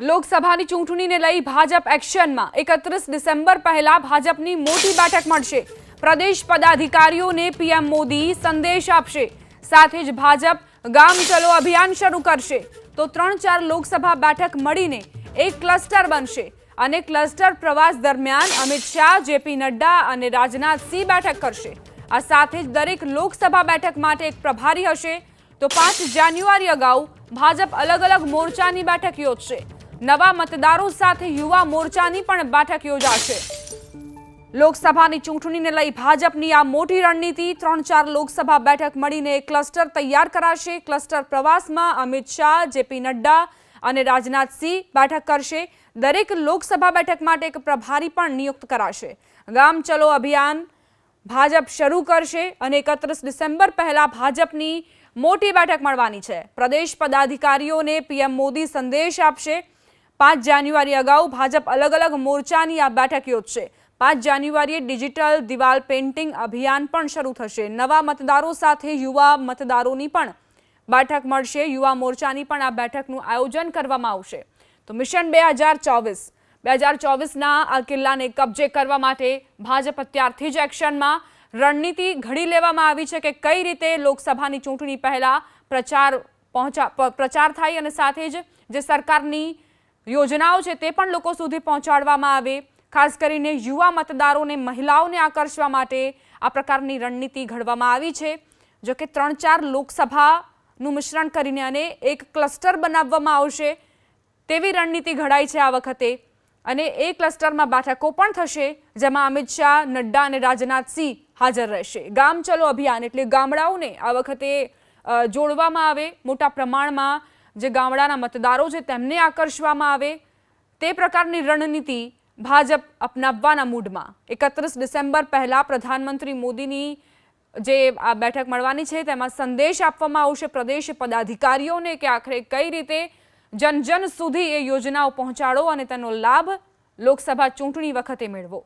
લોકસભાની ચૂંટણીને લઈ ભાજપ એક્શનમાં. એકત્રીસ ડિસેમ્બર પહેલા ભાજપની મોટી બેઠક મળશે. પ્રદેશ પદાધિકારીઓને પીએમ મોદી સંદેશ આપશે. સાથે જ ભાજપ ગામ ચલો અભિયાન શરૂ કરશે. તો ત્રણ ચાર લોકસભા બેઠક મળીને એક ક્લસ્ટર બનશે. અને ક્લસ્ટર પ્રવાસ દરમિયાન અમિત શાહ, જેપી નડ્ડા અને રાજનાથસિંહ બેઠક કરશે. આ સાથે જ દરેક લોકસભા બેઠક માટે એક પ્રભારી હશે. તો પાંચ જાન્યુઆરી અગાઉ ભાજપ અલગ અલગ મોરચાની બેઠક યોજશે. નવા મતદારો સાથે યુવા મોરચાની પણ બેઠક યોજાશે. લોકસભાની ચૂંટણીને લઈ ભાજપની આ મોટી રણનીતિ ત્રણ ચાર લોકસભા બેઠક મળીને ક્લસ્ટર તૈયાર કરાશે. ક્લસ્ટર પ્રવાસમાં અમિત શાહ, જેપી નડ્ડા અને રાજનાથસિંહ બેઠક કરશે. દરેક લોકસભા બેઠક માટે એક પ્રભારી પણ નિયુક્ત કરાશે. ગામ ચલો અભિયાન ભાજપ શરૂ કરશે અને એકત્રીસ ડિસેમ્બર પહેલા ભાજપની મોટી બેઠક મળવાની છે. પ્રદેશ પદાધિકારીઓને પીએમ મોદી સંદેશ આપશે. પાંચ જાન્યુઆરી અગાઉ ભાજપ અલગ અલગ મોરચાની આ બેઠક યોજશે. પાંચ જાન્યુઆરીએ ડિજિટલ દિવાલ પેઇન્ટિંગ અભિયાન પણ શરૂ થશે. નવા મતદારો સાથે યુવા મતદારોની પણ બેઠક મળશે. યુવા મોરચાની પણ આ બેઠકનું આયોજન કરવામાં આવશે. તો મિશન બે હજાર ચોવીસ. બે હજાર ચોવીસના આ કિલ્લાને કબજે કરવા માટે ભાજપ અત્યારથી જ એક્શનમાં રણનીતિ ઘડી લેવામાં આવી છે કે કઈ રીતે લોકસભાની ચૂંટણી પહેલાં પ્રચાર પહોંચા પ્રચાર થાય અને સાથે જ જે સરકારની યોજનાઓ છે તે પણ લોકો સુધી પહોંચાડવામાં આવે. ખાસ કરીને યુવા મતદારોને મહિલાઓને આકર્ષવા માટે આ પ્રકારની રણનીતિ ઘડવામાં આવી છે. જો કે ત્રણ ચાર લોકસભાનું મિશ્રણ કરીને અને એક ક્લસ્ટર બનાવવામાં આવશે તેવી રણનીતિ ઘડાઈ છે આ વખતે. અને એ ક્લસ્ટરમાં બેઠકો પણ થશે, જેમાં અમિત શાહ, નડ્ડા અને રાજનાથસિંહ હાજર રહેશે. ગામ ચલો અભિયાન એટલે ગામડાઓને આ વખતે જોડવામાં આવે. મોટા પ્રમાણમાં જે ગામડાના મતદારો છે તેમને આકર્ષવામાં આવે, તે પ્રકારની રણનીતિ ભાજપ અપનાવવાના મૂડમાં. એકત્રીસ ડિસેમ્બર પહેલાં પ્રધાનમંત્રી મોદીની જે આ બેઠક મળવાની છે, તેમાં સંદેશ આપવામાં આવશે પ્રદેશ પદાધિકારીઓને કે આખરે કઈ રીતે જન જન સુધી એ યોજનાઓ પહોંચાડો અને તેનો લાભ લોકસભા ચૂંટણી વખતે મેળવો.